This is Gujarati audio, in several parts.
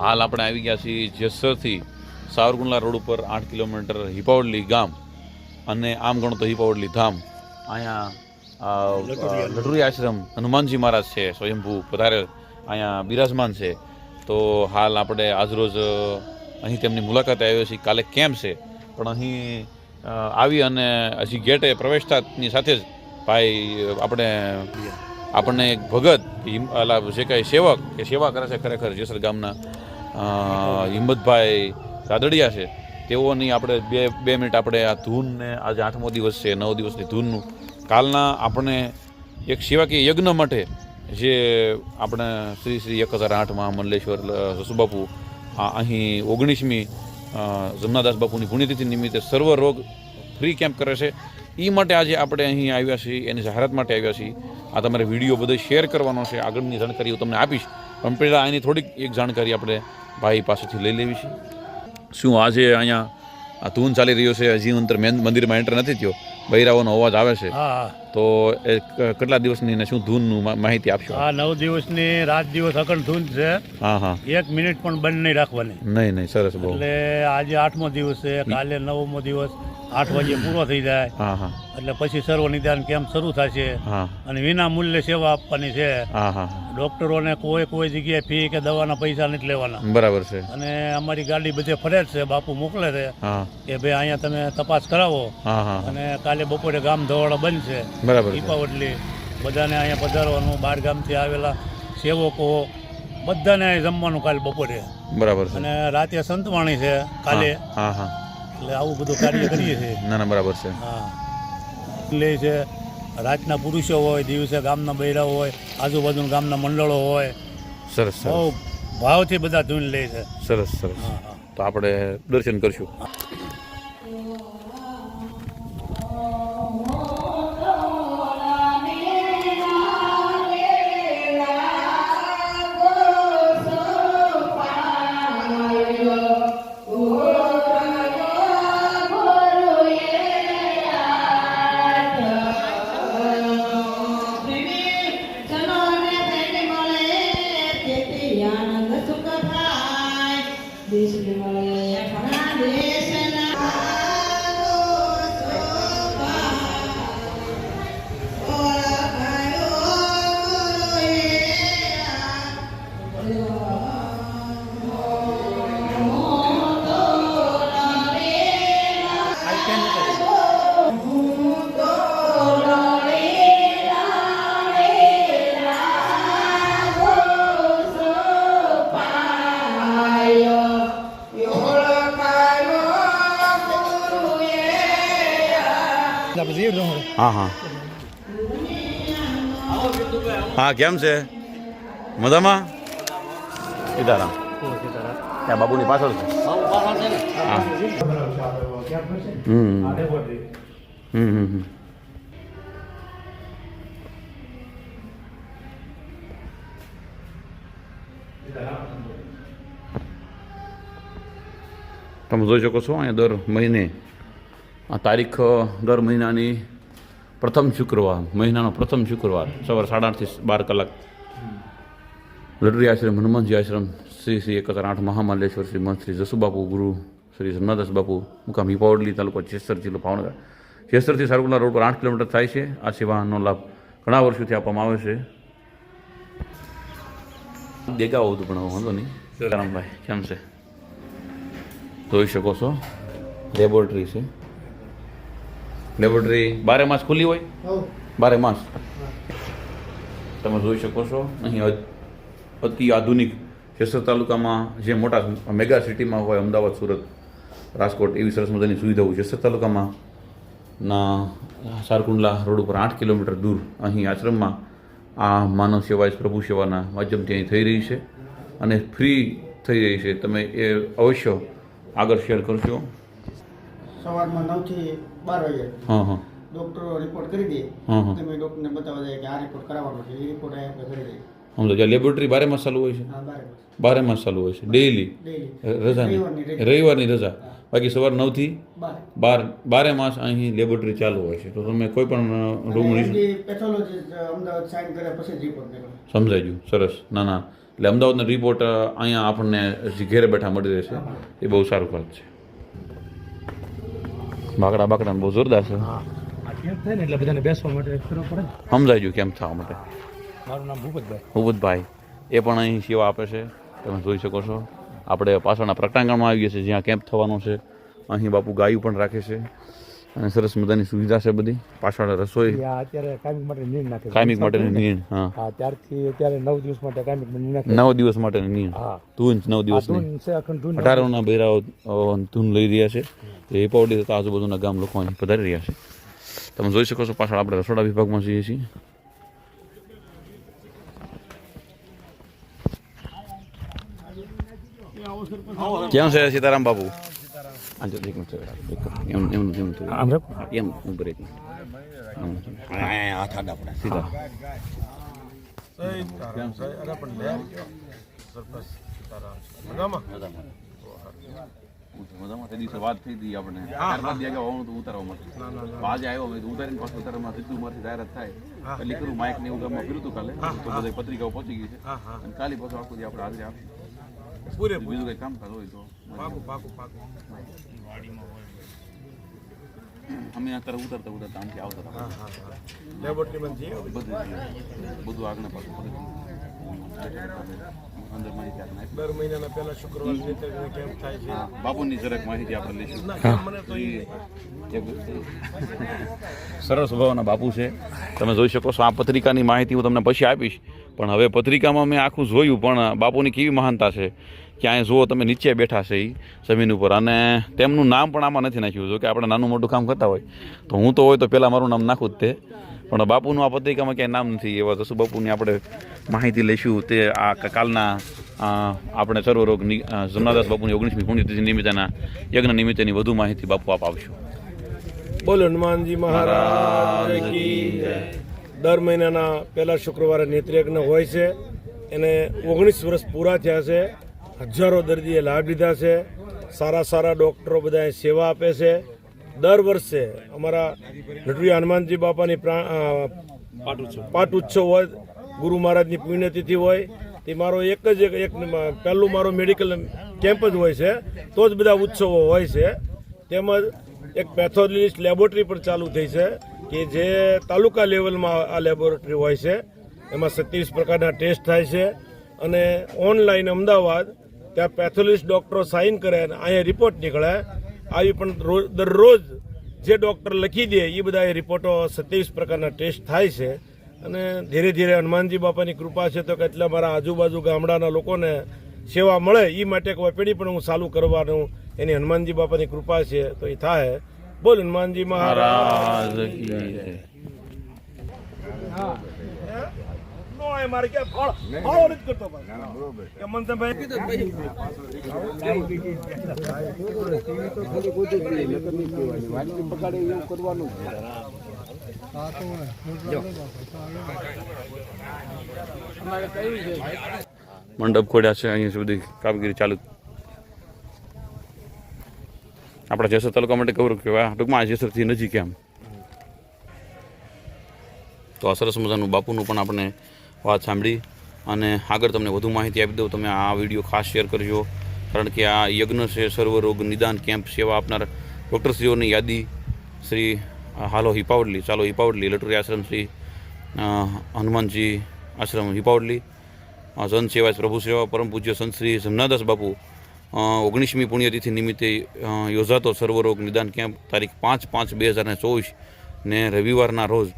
હાલ આપણે આવી ગયા છીએ જેસરથી સાવરકુંડલા રોડ ઉપર આઠ કિલોમીટર હિપાવડલી ગામ અને આમ ગણો તો હિપાવડલી ધામ. અહીંયા લટુરી આશ્રમ. હનુમાનજી મહારાજ છે સ્વયંભૂ પધારે અહીંયા બિરાજમાન છે. તો હાલ આપણે આજરોજ અહીં તેમની મુલાકાતે આવ્યો છીએ. કાલે કેમ્પ છે? પણ અહીં આવી અને હજી ગેટે પ્રવેશતાની સાથે જ ભાઈ આપણે આપણને એક ભગત જે કાંઈ સેવક કે સેવા કરે છે ખરેખર જેસર ગામના હિંમતભાઈ રાદડિયા છે. તેઓની આપણે બે બે મિનિટ આપણે આ ધૂનને, આજે આઠમો દિવસ છે, નવ દિવસની ધૂનનું. કાલના આપણે એક સેવાકીય યજ્ઞ માટે જે આપણે શ્રી શ્રી એક હજાર આઠમાં મલ્લેશ્વર સસુબાપુ અહીં ઓગણીસમી જમનાદાસ બાપુની પુણ્યતિથિ નિમિત્તે સર્વ રોગ ફ્રી કેમ્પ કરે છે. એ માટે આજે આપણે અહીં આવ્યા છીએ, એની જાહેરાત માટે આવ્યા છીએ. આ તમારે વીડિયો બધો શેર કરવાનો છે. આગળની જાણકારી હું તમને આપીશ. પણ પહેલાં એની થોડીક એક જાણકારી આપણે ભાઈ પાસેથી લઈ લેવી છે. શું આજે અહીંયા આ ધૂન ચાલી રહ્યો છે? હજી અંતર મંદિરમાં એન્ટર નથી થયો. બૈરાઓનો અવાજ આવે છે. તો એ કેટલા દિવસની ને શું ધૂનનું માહિતી આપશો? આ નવ દિવસની રાત દિવસ અખંડ ધૂન છે. હા હા. એક મિનિટ પણ બંધ નહીં રાખવાની. નહીં નહીં સરસ બહુ. એટલે આજે આઠમો દિવસ છે કાલે નવમો દિવસ આઠ વાગે પૂરો થઈ જાય. હા હા. એટલે પછી સર્વ નિદાન કેમ્પ શરૂ થશે? અને વિના મૂલ્યે સેવા આપવાની છે. હા હા ડોક્ટરોને કોઈ કોઈ જગ્યાએ ફી કે દવાના પૈસા નથી લેવાના. બરાબર છે. અને અમારી ગાડી બધે ફરે છે બાપુ મોકલે છે. કે ભાઈ અહીંયા તમે તપાસ કરાવો. અને કાલે બપોરે ગામ ધોવાડા બંધ છે. બરાબર દીપાવટલી બધાને અહીંયા પધારવાનું બહાર ગામથી આવેલા સેવકો બધાને અહીંયા જમવાનું કાલે બપોરે. બરાબર અને રાતે સંતવાણી છે કાલે. હા હા. એટલે આવું બધું કાર્ય કરીએ છીએ. ના ના બરાબર છે. હા. એટલે છે રાતના પુરુષો હોય દિવસે ગામના બૈરાઓ હોય આજુબાજુના ગામના મંડળો હોય સરસ સરસ. બહુ ભાવથી બધા ધૂન લે છે. સરસ સરસ. હા હા. તો આપણે દર્શન કરશું. હા હા. હા, કેમ છે? મજામાં? સીતારામ. ત્યાં બાબુની પાછળ છે. હમ હમ હમ. તમે જોઈ શકો છો અહીંયા દર મહિને આ તારીખ દર મહિનાની પ્રથમ શુક્રવાર મહિનાનો પ્રથમ શુક્રવાર સવારે સાડા આઠથી બાર કલાક. લડરી આશ્રમ હનુમાનજી આશ્રમ શ્રી શ્રી એક હજાર આઠ મહામાલેશ્વર શ્રી મહંત શ્રી જસુબાપુ ગુરુ શ્રી જમનાદાસ બાપુ મુકામ હિપાવડલી તાલુકો જેસર જિલ્લો ભાવનગર. જેસરથી સારગુલા રોડ પર આઠ કિલોમીટર થાય છે. આ સેવાનો લાભ ઘણા વર્ષોથી આપવામાં આવે છે. દેખાવો હતું પણ વાંધો નહીં. સીતારામભાઈ કેમ છે? જોઈ શકો છો. લેબોરેટરી છે. લેબોરેટરી? બારે માસ ખુલ્લી હોય? બારે માસ? તમે જોઈ શકો છો અહીં અતિ આધુનિક જેસર તાલુકામાં જે મોટા મેગા સિટીમાં હોય અમદાવાદ સુરત રાજકોટ એવી સરસ મજાની સુવિધાઓ જેસર તાલુકામાં. ના સારકુંડલા રોડ ઉપર આઠ કિલોમીટર દૂર અહીં આશ્રમમાં આ માનવ સેવા પ્રભુ સેવાના માધ્યમથી અહીં થઈ રહી છે. અને ફ્રી થઈ રહી છે. તમે એ અવશ્ય આગળ શેર કરશો સવારમાં નવથી બાર વાગે. હા હા. ડૉક્ટરો રિપોર્ટ કરી દે. તમે ડૉક્ટરને બતાવવા જાય કે આ રિપોર્ટ કરાવવાનો છે એ રિપોર્ટ આપણે કરી દઈએ સમજો લેબોરેટરી બારે માસ ચાલુ હોય છે? બારે માસ. ચાલુ હોય છે. ડેઈલી રજાની? રવિવારની રજા. બાકી સવાર નવથી બાર. બાર બારે માસ અહીં લેબોરેટરી ચાલુ હોય છે. તો તમે કોઈ પણ રૂમ સમજાઈ ગયું. સરસ. ના ના. એટલે અમદાવાદનો રિપોર્ટ અહીંયા આપણને જે ઘેરે બેઠા મળી રહેશે એ બહુ સારું વાત છે. બાકડા બાકડા બહુ જોરદાર છે. એટલે બધાને બેસવા માટે. સમજાઈ ગયું કેમ થવા માટે? મારું નામ ભૂપતભાઈ. ભૂપતભાઈ એ પણ અહીં સેવા આપે છે. તમે જોઈ શકો છો. આપણે પાછળના પ્રગટાંગણમાં આવીએ છીએ જ્યાં કેમ્પ થવાનો છે. અહીં બાપુ ગાયું પણ રાખે છે. અને સરસ મજાની સુવિધા છે બધી. પાછળ રસોઈ. આ અત્યારે કાયમિક માટે નીર નાખે કાયમિક માટે નીણ હા. ત્યારથી અત્યારે નવ દિવસ માટે કાયમિક નીર નાખે નવ દિવસ માટેની નીણ. હા. ધૂન નવ દિવસ છે અખંડ ધૂન. અઢારોના બૈરાઓ ધૂન લઈ રહ્યા છે. એ હિપાવડી થતા આજુબાજુના ગામ લોકો અહીં પધારી રહ્યા છે. તમે જોઈ શકો છો પાછળ આપણે રસોડા વિભાગમાં જઈએ છીએ. ક્યાં છે સીતારામ બાપુ? હાથ આડા પડે સીધા મજામાં તે દિવસે વાત થઈ હતી આપણે ત્યારબાદ ઉતારવા માટે આજે આવ્યો મેં કીધું ઉતારીને પાછું ઉતારવામાં સીધું મારી જાહેરાત થાય એટલે કરું માઇક ને એવું ગામમાં ફર્યું હતું કાલે તો બધા પત્રિકાઓ પહોંચી ગઈ છે અને કાલે પાછું આખું જે આપણે હાજરી આપી બીજું કઈ કામકાજ હોય તો અમે અત્યારે ઉતરતા ઉતરતા આમથી આવતા હતા. બધું બધું આગળ પાછું. અંદર માહિતી. દર મહિનાના પહેલા શુક્રવાર કેમ્પ થાય છે. બાપુની જરાક માહિતી આપણે લઈશું. સરસ સ્વભાવના બાપુ છે. તમે જોઈ શકો છો આ પત્રિકાની માહિતી હું તમને પછી આપીશ. પણ હવે પત્રિકામાં મેં આખું જોયું પણ બાપુની કેવી મહાનતા છે. કે અહીંયા જુઓ તમે નીચે બેઠા છે એ જમીન ઉપર. અને તેમનું નામ પણ આમાં નથી નાખ્યું. જો કે આપણે નાનું મોટું કામ કરતા હોય તો હું તો હોય તો પહેલાં મારું નામ નાખું જ તે. પણ બાપુનું આ પત્રિકામાં ક્યાંય નામ નથી એવા. જસુ બાપુની આપણે માહિતી લઈશું તે આ ક- કાલના આપણે સર્વરોગ જમનાદાસ બાપુની ઓગણીસમી પુણ્યતિથિ નિમિત્તેના યજ્ઞ નિમિત્તેની વધુ માહિતી બાપુ આપ આપશો. બોલો હનુમાનજી મહારાજ દર મહિનાના પહેલા શુક્રવારે નેત્રયજ્ઞ હોય છે. એને ઓગણીસ વર્ષ પૂરા થયા છે. હજારો દર્દીએ લાભ લીધા છે. સારા સારા ડૉક્ટરો બધાએ સેવા આપે છે. દર વર્ષે અમારા નટુરી હનુમાનજી બાપાની પાટ ઉત્સવ હોય, ગુરુ મહારાજની પુણ્યતિથિ હોય, તે મારો એક જ એક પહેલું મારો મેડિકલ કેમ્પ જ હોય છે. તો જ બધા ઉત્સવો હોય છે. તેમજ એક પેથોલોજીસ્ટ લેબોરેટરી પણ ચાલુ થઈ છે કે જે તાલુકા લેવલમાં આ લેબોરેટરી હોય છે. એમાં સત્યાવીસ પ્રકારના ટેસ્ટ થાય છે. અને ઓનલાઈન અમદાવાદ ત્યાં પેથોલોજીસ્ટ ડૉક્ટરો સાઇન કરે અને અહીંયા રિપોર્ટ નીકળે. આવી પણ રોજ, દરરોજ જે ડૉક્ટર લખી દે એ બધા રિપોર્ટો સત્યાવીસ પ્રકારના ટેસ્ટ થાય છે. અને ધીરે ધીરે હનુમાનજી બાપાની કૃપા છે તો કે એટલે મારા આજુબાજુ ગામડાના લોકોને સેવા મળે એ માટે કોઈ પેઢી પણ હું ચાલુ કરવાનું, એની હનુમાનજી બાપાની કૃપા છે તો એ થાય. બોલ હનુમાનજી મહારાજ. કી ભાઈ. મંડપ ખોડ્યા છે અહીંયા સુધી કામગીરી ચાલુ. આપણા જેસર તાલુકા માટે કવર કહેવાય. આ ટૂંકમાં જેસરથી નજીક એમ. તો આ સરસ મજાનું બાપુનું પણ આપણે વાત સાંભળી અને આગળ તમને વધુ માહિતી આપી દઉં. તમે આ વીડિયો ખાસ શેર કરજો, કારણ કે આ યજ્ઞ છે, સર્વરોગ નિદાન કેમ્પ સેવા આપનાર ડૉક્ટરશ્રીઓની યાદી શ્રી હાલો હિપાવડલી ચાલો હિપાવડલી લટુરી આશ્રમ શ્રી હનુમાનજી આશ્રમ હિપાવડલી સંત સેવા પ્રભુ સેવા, પરમ પૂજ્ય સંત શ્રી જમનાદાસ બાપુ. ઓગણીસમી પુણ્યતિથિ નિમિત્તે યોજાતો સર્વરોગ નિદાન કેમ્પ તારીખ પાંચ પાંચ બે હજાર ચોવીસ ને રવિવારના રોજ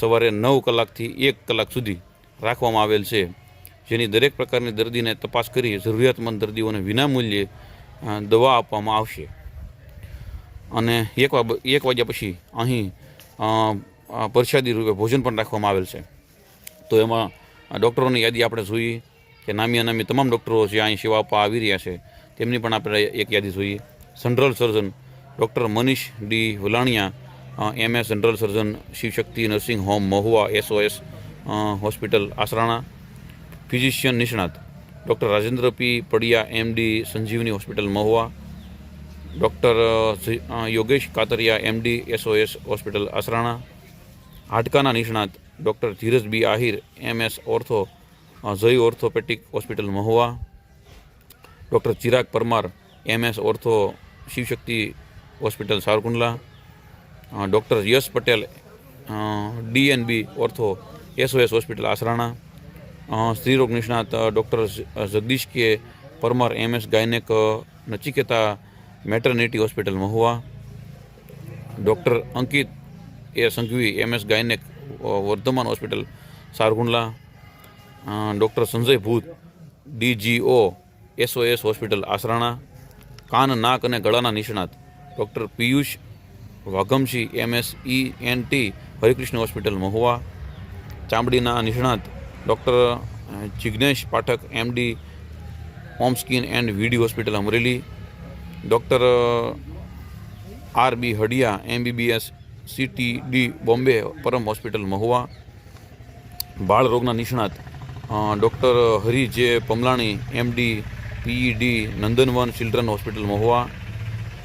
સવારે નવ કલાકથી એક કલાક સુધી. રાખવામાં આવેલ છે. જેની દરેક પ્રકારની દર્દીને તપાસ કરી જરૂરિયાતમંદ દર્દીઓને વિનામૂલ્યે દવા આપવામાં આવશે. અને એક એક વાગ્યા પછી અહીં પ્રસાદી રૂપે ભોજન પણ રાખવામાં આવેલ છે. તો એમાં ડૉક્ટરોની યાદી આપણે જોઈએ કે નામી અનામી તમામ ડૉક્ટરો જે અહીં સેવા આપવા આવી રહ્યા છે, તેમની પણ આપણે એક યાદી જોઈએ. General surgeon doctor Manish D Valaniya MS general surgeon Shivshakti nursing home Mahuva SOS hospital Asarana physician નિષ્ણાત doctor Rajendra P Padiya MD Sanjivani hospital Mahuva doctor Yogesh Katariya MD SOS hospital Asarana હાડકાના નિષ્ણાત doctor Dhiraj B Ahir MS ortho અ, Jay orthopaedic hospital Mahuva doctor Chirag Parmar MS ortho Shivshakti hospital Savarkundla અ, doctor Yash Patel DNB ortho SOS hospital Asarana સ્ત્રીરોગ નિષ્ણાત doctor Jagdish K Parmar MS gynaec Nachiketa maternity hospital Mahuva. Doctor Ankit A Sanghvi MS gynaec Vardhaman hospital Savarkundla. Doctor Sanjay Bhut, DGO, SOS hospital Asrana કાન, નાક અને ગળાના નિષ્ણાત, doctor Piyush Waghamshi MS E N T, Harikrishna hospital Mahuva. ચામડીના નિષ્ણાત doctor Jignesh Pathak MD home skin and VD hospital Amreli. Doctor R B Hadiya MBBS CTD Bombay Param hospital Mahuva. બાળ રોગના નિષ્ણાત અ, doctor Hari J Pamlani MD PED Nandanvan children hospital Mahuva.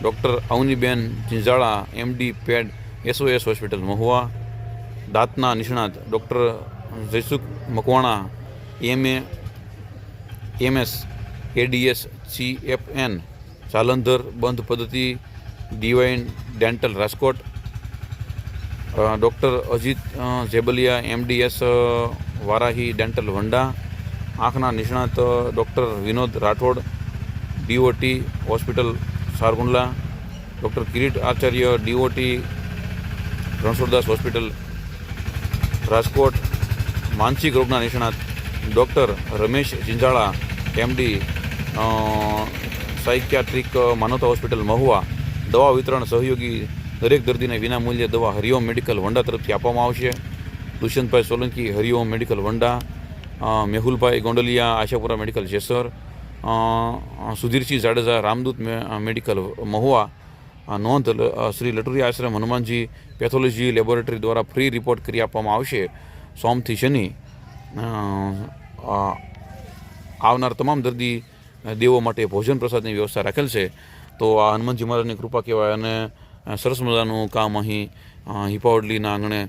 Doctor Avniben Jhinjhala MD ped SOS hospital Mahuva. દાંતના નિષ્ણાત doctor Jaysukh Makwana MA MS ADS CFN Jalandhar બંધ પદ્ધતિ divine dental Rajkot doctor Ajit Jebaliya MDS Varahi dental Vanda, આંખના નિષ્ણાત doctor Vinod Rathod DOT hospital Sargundla, doctor Kirit Acharya DOT Ranchhoddas hospital Rajkot માનસિક રોગના નિષ્ણાત doctor Ramesh Jinjala MD psychiatric Manavta hospital Mahuva દવા વિતરણ સહયોગી દરેક દર્દીને વિનામૂલ્યે દવા હરિઓમ મેડિકલ વંડા તરફથી આપવામાં આવશે. દુષ્યંતભાઈ સોલંકી હરિઓમ મેડિકલ વંડા અ, મેહુલભાઈ ગોંડલિયા આશાપુરા મેડિકલ જેસર અ, સુધીરસિંહ જાડેજા રામદૂત મે- મેડિકલ મહુવા આ નોંધ શ્રી લટુરી આશ્રમ હનુમાનજી પેથોલોજી લેબોરેટરી દ્વારા ફ્રી રિપોર્ટ કરી આપવામાં આવશે. સોમથી શનિ આવનાર તમામ દર્દી દેવો માટે ભોજન પ્રસાદની વ્યવસ્થા રાખેલ છે. તો આ હનુમાનજી મહારાજની કૃપા કહેવાય અને સરસ મજાનું કામ અહીં હિપાવડલીના આંગણે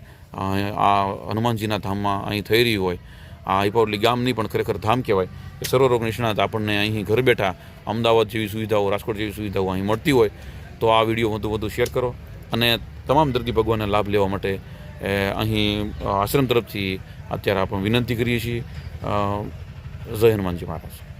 આ હનુમાનજીના ધામમાં અહીં થઈ રહ્યું હોય. આ હિપાવડલી ગામની પણ ખરેખર ધામ કહેવાય. કે સર્વરોગ નિષ્ણાત આપણને અહીં ઘર બેઠા અમદાવાદ જેવી સુવિધાઓ, રાજકોટ જેવી સુવિધાઓ અહીં મળતી હોય. તો આ વીડિયો વધુ વધુ શેર કરો અને તમામ દર્દી ભગવાનને લાભ લેવા માટે અહીં આશ્રમ તરફથી અત્યારે આપણે વિનંતી કરીએ છીએ. જય હનુમાનજી મહારાજ.